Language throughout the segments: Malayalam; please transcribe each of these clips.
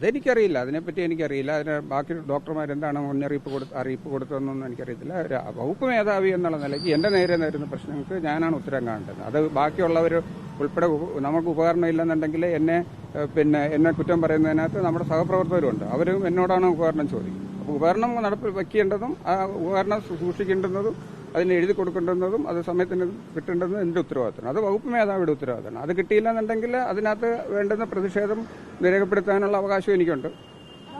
അതെനിക്കറിയില്ല. അതിനെപ്പറ്റി എനിക്കറിയില്ല. അതിന് ബാക്കി ഡോക്ടർമാർ എന്താണ് മുന്നറിയിപ്പ് കൊടുത്ത് അറിയിപ്പ് കൊടുത്തതെന്നൊന്നും എനിക്കറിയത്തില്ല. വകുപ്പ് മേധാവി എന്നുള്ള നിലയ്ക്ക് എന്റെ നേരെ നേരുന്ന പ്രശ്നങ്ങൾക്ക് ഞാനാണ് ഉത്തരം കാണേണ്ടത്. അത് ബാക്കിയുള്ളവർ ഉൾപ്പെടെ നമുക്ക് ഉപകരണം ഇല്ലെന്നുണ്ടെങ്കിൽ എന്നെ പിന്നെ എന്നെ കുറ്റം പറയുന്നതിനകത്ത് നമ്മുടെ സഹപ്രവർത്തകരുണ്ട്. അവരും എന്നോടാണ് ഉപകരണം ചോദിക്കുന്നത്. അപ്പോൾ ഉപകരണം നടപ്പിൽ വയ്ക്കേണ്ടതും ആ ഉപകരണം സൂക്ഷിക്കേണ്ടുന്നതും അതിന് എഴുതി കൊടുക്കേണ്ടുന്നതും അത് സമയത്തിന് കിട്ടേണ്ടതും എന്റെ ഉത്തരവാദിത്തമാണ്. അത് വകുപ്പ് മേധാവിയുടെ ഉത്തരവാദിത്തമാണ്. അത് കിട്ടിയില്ലെന്നുണ്ടെങ്കിൽ അതിനകത്ത് വേണ്ടുന്ന പ്രതിഷേധം രേഖപ്പെടുത്താനുള്ള അവകാശം എനിക്കുണ്ട്.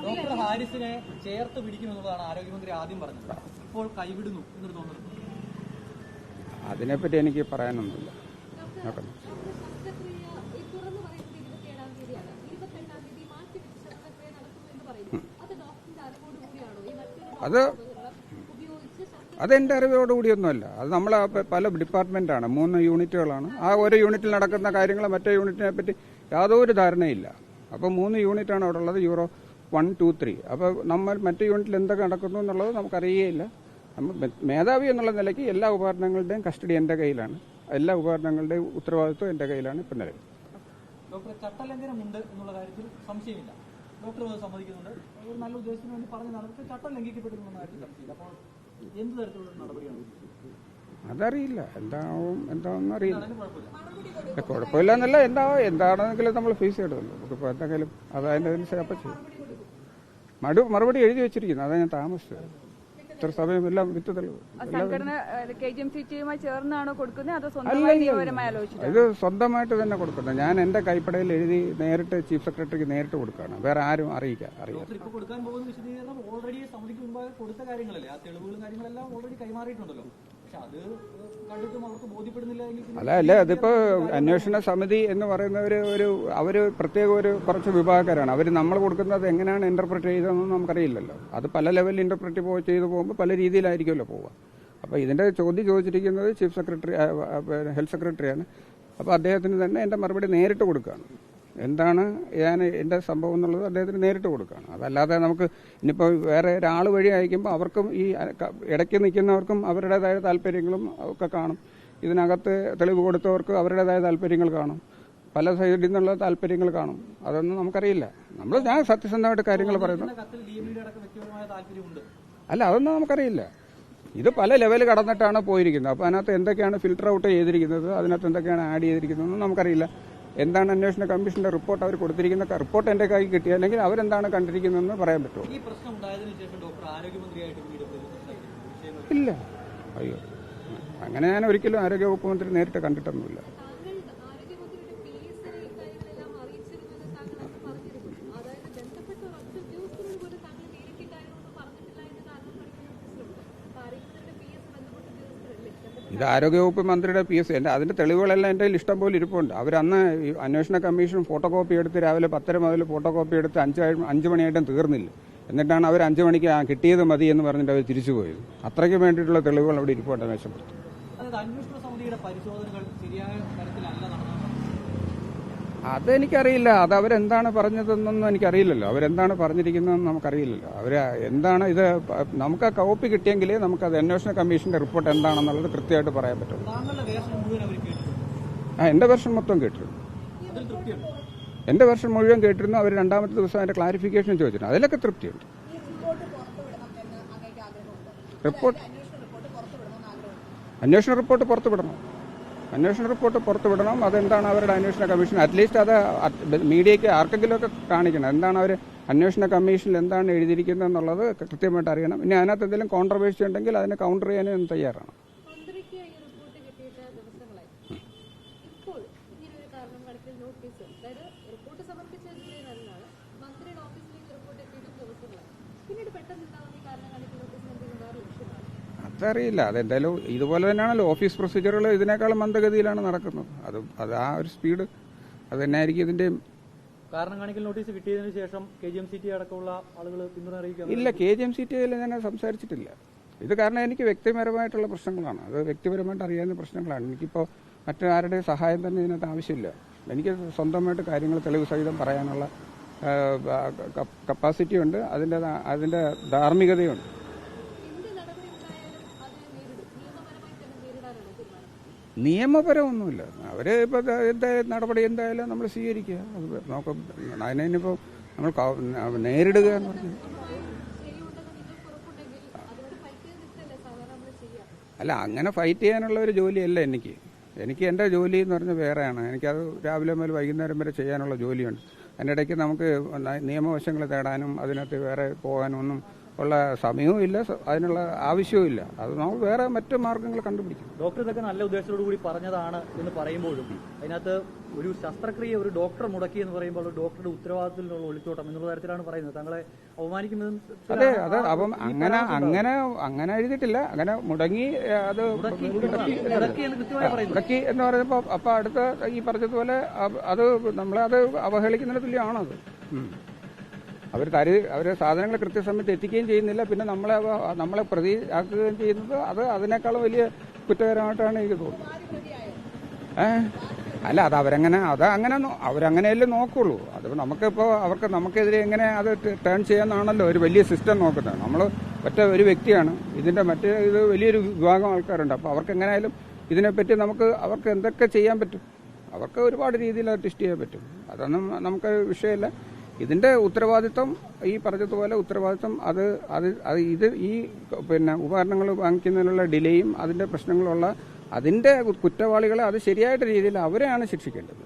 ഡോക്ടർ ഹാരിസിനെ ചേർത്ത് പിടിക്കുമെന്നുള്ളതാണ് ആരോഗ്യമന്ത്രി ആദ്യം പറഞ്ഞത്. ഇപ്പോൾ കൈവിടുന്നു എന്നൊരു തോന്നുന്നു അതിനെപ്പറ്റി എനിക്ക് പറയാനൊന്നുമില്ല. നോക്കണം അത് അതെന്റെ അറിവോടുകൂടിയൊന്നുമല്ല. അത് നമ്മൾ പല ഡിപ്പാർട്ട്മെന്റാണ്. മൂന്ന് യൂണിറ്റുകളാണ്. ആ ഒരു യൂണിറ്റിൽ നടക്കുന്ന കാര്യങ്ങൾ മറ്റേ യൂണിറ്റിനെ പറ്റി യാതൊരു ധാരണയില്ല. അപ്പോൾ മൂന്ന് യൂണിറ്റാണ് അവിടെ ഉള്ളത് യൂറോ വൺ ടു ത്രീ. അപ്പോൾ നമ്മൾ മറ്റു യൂണിറ്റിൽ എന്തൊക്കെ നടക്കുന്നു എന്നുള്ളത് നമുക്കറിയുകയില്ല മേധാവി എന്നുള്ള നിലയ്ക്ക് എല്ലാ ഉപകരണങ്ങളുടെയും കസ്റ്റഡി എന്റെ കയ്യിലാണ്. എല്ലാ ഉപകരണങ്ങളുടെയും ഉത്തരവാദിത്വം എന്റെ കയ്യിലാണ് ഇപ്പം നിലവിൽ. ഡോക്ടർ എന്നുള്ള കാര്യത്തിൽ സംശയമില്ല. ഡോക്ടർ സമ്മതിക്കുന്നുണ്ട്. ഒരു നല്ല ഉദ്ദേശത്തിന് വേണ്ടി പറഞ്ഞതാണ്. ചട്ടം ലംഘിക്കപ്പെട്ടിരുന്ന അപ്പോൾ അതറിയില്ല. എന്താവും എന്താണെന്ന് അറിയില്ല. കുഴപ്പമില്ല. എന്നല്ല എന്താ എന്താണെങ്കിലും നമ്മൾ ഫേസ് ചെയ്യണമല്ലോ നമുക്കിപ്പോൾ എന്തെങ്കിലും അത് അതിന്റെ അപ്പം ചെയ്യും. മടു മറുപടി എഴുതി വെച്ചിരിക്കുന്നു. അതാണ് ഞാൻ താമസിച്ചത്. ഇത്ര സമയം എല്ലാം വിത്ത് സംഘടന കെ ജി എം സി ടിയുമായി ചേർന്നാണോ കൊടുക്കുന്നത്? അതോ സ്വന്തമായി നിയമപരമായി ആലോചിച്ചിട്ട് ഇത് സ്വന്തമായിട്ട് തന്നെ കൊടുക്കുന്നത്. ഞാൻ എന്റെ കൈപ്പടയിൽ എഴുതി നേരിട്ട് ചീഫ് സെക്രട്ടറിക്ക് നേരിട്ട് കൊടുക്കുകയാണ്. വേറെ ആരും അറിയിക്കാം അറിയാം കൊടുക്കാൻ പോകുന്ന വിശദീകരണം ഓൾറെഡി സമിതിക്ക് മുമ്പാകെ കൊടുത്ത കാര്യങ്ങളല്ലേ? ആ തെളിവുകളും കാര്യങ്ങളെല്ലാം ഓൾറെഡി കൈമാറിയിട്ടുണ്ടല്ലോ. അല്ല അല്ല അതിപ്പോ അന്വേഷണ സമിതി എന്ന് പറയുന്നവര് ഒരു അവർ പ്രത്യേക ഒരു കുറച്ച് വിഭാഗക്കാരാണ്. അവർ നമ്മൾ കൊടുക്കുന്നത് എങ്ങനെയാണ് ഇന്റർപ്രറ്റ് ചെയ്തതെന്ന് നമുക്കറിയില്ലല്ലോ. അത് പല ലെവലിൽ ഇന്റർപ്രറ്റ് പോ ചെയ്തു പോകുമ്പോൾ പല രീതിയിലായിരിക്കുമല്ലോ പോവുക. അപ്പോൾ ഇതിന്റെ ചോദ്യം ചോദിച്ചിരിക്കുന്നത് ചീഫ് സെക്രട്ടറി ഹെൽത്ത് സെക്രട്ടറിയാണ് അപ്പോൾ അദ്ദേഹത്തിന് തന്നെ എന്റെ മറുപടി നേരിട്ട് കൊടുക്കുകയാണ്. എന്താണ് ഞാൻ എന്റെ സംഭവം എന്നുള്ളത് അദ്ദേഹത്തിന് നേരിട്ട് കൊടുക്കുകയാണ്. അതല്ലാതെ നമുക്ക് ഇനിയിപ്പോൾ വേറെ ഒരാൾ വഴി അയക്കുമ്പോൾ അവർക്കും ഈ ഇടയ്ക്ക് നിൽക്കുന്നവർക്കും അവരുടേതായ താല്പര്യങ്ങളും ഒക്കെ കാണും. ഇതിനകത്ത് തെളിവ് കൊടുത്തവർക്ക് അവരുടേതായ താല്പര്യങ്ങൾ കാണും. പല സൈഡിൽ നിന്നുള്ള താല്പര്യങ്ങൾ കാണും. അതൊന്നും നമുക്കറിയില്ല. നമ്മൾ ഞാൻ സത്യസന്ധമായിട്ട് കാര്യങ്ങൾ പറയുന്നു. അല്ല അതൊന്നും നമുക്കറിയില്ല. ഇത് പല ലെവൽ കടന്നിട്ടാണ് പോയിരിക്കുന്നത്. അപ്പോൾ അതിനകത്ത് എന്തൊക്കെയാണ് ഫിൽട്ടർ ഔട്ട് ചെയ്തിരിക്കുന്നത് അതിനകത്ത് എന്തൊക്കെയാണ് ആഡ് ചെയ്തിരിക്കുന്നതെന്നും നമുക്കറിയില്ല. എന്താണ് അന്വേഷണ കമ്മീഷന്റെ റിപ്പോർട്ട് അവർ കൊടുത്തിരിക്കുന്ന റിപ്പോർട്ട് എന്റെ കൈ കിട്ടി അല്ലെങ്കിൽ അവരെന്താണ് കണ്ടിരിക്കുന്നതെന്ന് പറയാൻ പറ്റുമോ ഇല്ല. അയ്യോ. അങ്ങനെ ഞാൻ ഒരിക്കലും ആരോഗ്യവകുപ്പ് മന്ത്രി നേരിട്ട് കണ്ടിട്ടൊന്നുമില്ല. ഇത് ആരോഗ്യവകുപ്പ് മന്ത്രിയുടെ പി എസ് എന്റെ അതിന്റെ തെളിവുകളെല്ലാം എന്റെ കയ്യിൽ ഇഷ്ടം പോലെ ഇരിപ്പുണ്ട്. അവരന്ന് അന്വേഷണ കമ്മീഷൻ ഫോട്ടോ കോപ്പി എടുത്ത് രാവിലെ പത്തര മുതൽ ഫോട്ടോ കോപ്പി എടുത്ത് അഞ്ച് അഞ്ച് മണിയായിട്ടും തീർന്നില്ല. എന്നിട്ടാണ് അവർ അഞ്ച് മണിക്ക് കിട്ടിയത് മതി എന്ന് പറഞ്ഞിട്ട് അവർ തിരിച്ചു പോയത്. അത്രയ്ക്ക് വേണ്ടിയിട്ടുള്ള തെളിവുകൾ അവിടെ ഇരിപ്പുണ്ട് അതായത് അന്വേഷണ സമിതിയുടെ പരിശോധനകൾ ശരിയായ അതെനിക്കറിയില്ല. അത് അവരെന്താണ് പറഞ്ഞതെന്നൊന്നും എനിക്കറിയില്ലല്ലോ. അവരെന്താണ് പറഞ്ഞിരിക്കുന്നതെന്ന് നമുക്കറിയില്ലല്ലോ. അവർ എന്താണ് ഇത് നമുക്ക് ആ കോപ്പി കിട്ടിയെങ്കിലേ നമുക്ക് അത് അന്വേഷണ കമ്മീഷന്റെ റിപ്പോർട്ട് എന്താണെന്നുള്ളത് കൃത്യമായിട്ട് പറയാൻ പറ്റും ആ എന്റെ വെർഷൻ മൊത്തം കേട്ടിരുന്നു. എന്റെ തൃപ്തിയുണ്ട്? എന്റെ വെർഷൻ മുഴുവൻ കേട്ടിരുന്നു. അവർ രണ്ടാമത്തെ ദിവസം അതിന്റെ ക്ലാരിഫിക്കേഷൻ ചോദിച്ചിരുന്നു. അതിലൊക്കെ തൃപ്തിയുണ്ട്. റിപ്പോർട്ട് അന്വേഷണ റിപ്പോർട്ട് പുറത്തു വിടണം. അന്വേഷണ റിപ്പോർട്ട് പുറത്തുവിടണം. അതെന്താണ് അവരുടെ അന്വേഷണ കമ്മീഷൻ? അറ്റ്ലീസ്റ്റ് അത് മീഡിയയ്ക്ക് ആർക്കെങ്കിലുമൊക്കെ കാണിക്കണം. എന്താണ് അവർ അന്വേഷണ കമ്മീഷനിൽ എന്താണ് എഴുതിയിരിക്കുന്നത് എന്നുള്ളത് കൃത്യമായിട്ട് അറിയണം. ഇനി അതിനകത്ത് എന്തെങ്കിലും കോൺട്രവേഴ്സി ഉണ്ടെങ്കിൽ അതിനെ കൗണ്ടർ ചെയ്യാനും തയ്യാറാണ് മന്ത്രിക്ക് ഈ റിപ്പോർട്ട് കിട്ടിയിട്ട് ദിവസങ്ങളായി ഇപ്പോൾ ഇങ്ങനെ ഒരു കാരണം കാണിക്കൽ നോട്ടീസ് അതായത് റിപ്പോർട്ട് സമർപ്പിച്ച ജൂലൈ നാലിനാണ് മന്ത്രിയുടെ ഓഫീസിലേക്ക് റിപ്പോർട്ട് എത്തിയിട്ടും ദിവസങ്ങളായി പിന്നീട് പെട്ടെന്ന് ഉണ്ടാവുന്ന ഈ കാരണം കാണിക്കൽ നോട്ടീസ് എന്തെങ്കിലും വേറെ ലക്ഷ്യമാണ് അതറിയില്ല അതെന്തായാലും ഇതുപോലെ തന്നെയാണല്ലോ ഓഫീസ് പ്രൊസീജിയറുകൾ ഇതിനേക്കാളും മന്ദഗതിയിലാണ് നടക്കുന്നത്. അത് അത് ആ ഒരു സ്പീഡ് അത് തന്നെയായിരിക്കും ഇതിന്റെയും കാരണം കാണിക്കൽ നോട്ടീസ് കിട്ടിയതിന് ശേഷം K G M C T അടക്കമുള്ള ആളുകൾ പിന്തുണ അറിയിക്കുക ഇല്ല K G M C T ഞാൻ സംസാരിച്ചിട്ടില്ല. ഇത് കാരണം എനിക്ക് വ്യക്തിപരമായിട്ടുള്ള പ്രശ്നങ്ങളാണ്. അത് വ്യക്തിപരമായിട്ട് അറിയാവുന്ന പ്രശ്നങ്ങളാണ്. എനിക്കിപ്പോൾ മറ്റാരുടെയും സഹായം തന്നെ ഇതിനകത്ത് ആവശ്യമില്ല. എനിക്ക് സ്വന്തമായിട്ട് കാര്യങ്ങൾ തെളിവ് സഹിതം പറയാനുള്ള കപ്പാസിറ്റി ഉണ്ട് അതിന്റെ അതിന്റെ ധാർമ്മികതയുണ്ട്. നിയമപരമൊന്നുമില്ല. അവർ ഇപ്പോൾ എന്തായാലും നടപടി എന്തായാലും നമ്മൾ സ്വീകരിക്കുക. അത് നോക്കാം. അതിനിപ്പോൾ നമ്മൾ നേരിടുക എന്ന് പറഞ്ഞു അല്ല അങ്ങനെ ഫൈറ്റ് ചെയ്യാനുള്ള ഒരു ജോലിയല്ല എനിക്ക്. എനിക്ക് എന്റെ ജോലി എന്ന് പറഞ്ഞാൽ വേറെയാണ്. എനിക്കത് രാവിലെ മുതൽ വൈകുന്നേരം വരെ ചെയ്യാനുള്ള ജോലിയുണ്ട്. അതിന്റെ ഇടയ്ക്ക് നമുക്ക് നിയമവശങ്ങൾ തേടാനും അതിനകത്ത് വേറെ പോകാനും ഒന്നും ഉള്ള സമയവും ഇല്ല അതിനുള്ള ആവശ്യവും ഇല്ല. അത് നമ്മൾ വേറെ മറ്റു മാർഗങ്ങൾ കണ്ടുപിടിക്കും. ഡോക്ടർ ഇതൊക്കെ നല്ല ഉദ്ദേശത്തോടു കൂടി പറഞ്ഞതാണ് എന്ന് പറയുമ്പോഴും അതിനകത്ത് ഒരു ശസ്ത്രക്രിയ ഒരു ഡോക്ടർ മുടക്കി എന്ന് പറയുമ്പോൾ ഡോക്ടറുടെ ഉത്തരവാദിത്തത്തിൽ നിന്നുള്ള ഒളിച്ചോട്ടം എന്നുള്ള തരത്തിലാണ് പറയുന്നത്. തങ്ങളെ അവമാനിക്കുന്നതും അതെ അത്. അപ്പം അങ്ങനെ അങ്ങനെ അങ്ങനെ എഴുതിയിട്ടില്ല. അങ്ങനെ മുടങ്ങി അത് മുടക്കി എന്ന് പറയുമ്പോൾ അപ്പൊ അടുത്ത ഈ പറഞ്ഞതുപോലെ അത് നമ്മളെ അത് അവഹേളിക്കുന്നതിന് തുല്യമാണത്. അവർ തരി അവർ സാധനങ്ങൾ കൃത്യസമയത്ത് എത്തിക്കുകയും ചെയ്യുന്നില്ല. പിന്നെ നമ്മളെ നമ്മളെ പ്രതി ആക്കുകയും ചെയ്യുന്നത് അത് അതിനേക്കാളും വലിയ കുറ്റകരമായിട്ടാണ് എനിക്ക് തോന്നുന്നത്. ഏ അല്ല അത് അവരങ്ങനെ അത് അങ്ങനെ അവരങ്ങനെയല്ലേ നോക്കുള്ളൂ. അത് നമുക്കിപ്പോൾ അവർക്ക് നമുക്കെതിരെ എങ്ങനെ അത് ടേൺ ചെയ്യാന്നാണല്ലോ ഒരു വലിയ സിസ്റ്റം നോക്കുന്നത്. നമ്മൾ ഒറ്റ ഒരു വ്യക്തിയാണ്. ഇതിന്റെ മറ്റേ ഇത് വലിയൊരു വിഭാഗം ആൾക്കാരുണ്ട്. അപ്പോൾ അവർക്ക് എങ്ങനെയായാലും ഇതിനെപ്പറ്റി നമുക്ക് അവർക്ക് എന്തൊക്കെ ചെയ്യാൻ പറ്റും? അവർക്ക് ഒരുപാട് രീതിയിൽ അത് ടെസ്റ്റ് ചെയ്യാൻ പറ്റും. അതൊന്നും നമുക്ക് വിഷയമില്ല. ഇതിന്റെ ഉത്തരവാദിത്വം ഈ പറഞ്ഞതുപോലെ ഉത്തരവാദിത്വം അത് അത് ഇത് ഈ പിന്നെ ഉപകരണങ്ങൾ വാങ്ങിക്കുന്നതിനുള്ള ഡിലേയും അതിന്റെ പ്രശ്നങ്ങളുള്ള അതിന്റെ കുറ്റവാളികളെ അത് ശരിയായിട്ട് രീതിയിൽ അവരെയാണ് ശിക്ഷിക്കേണ്ടത്.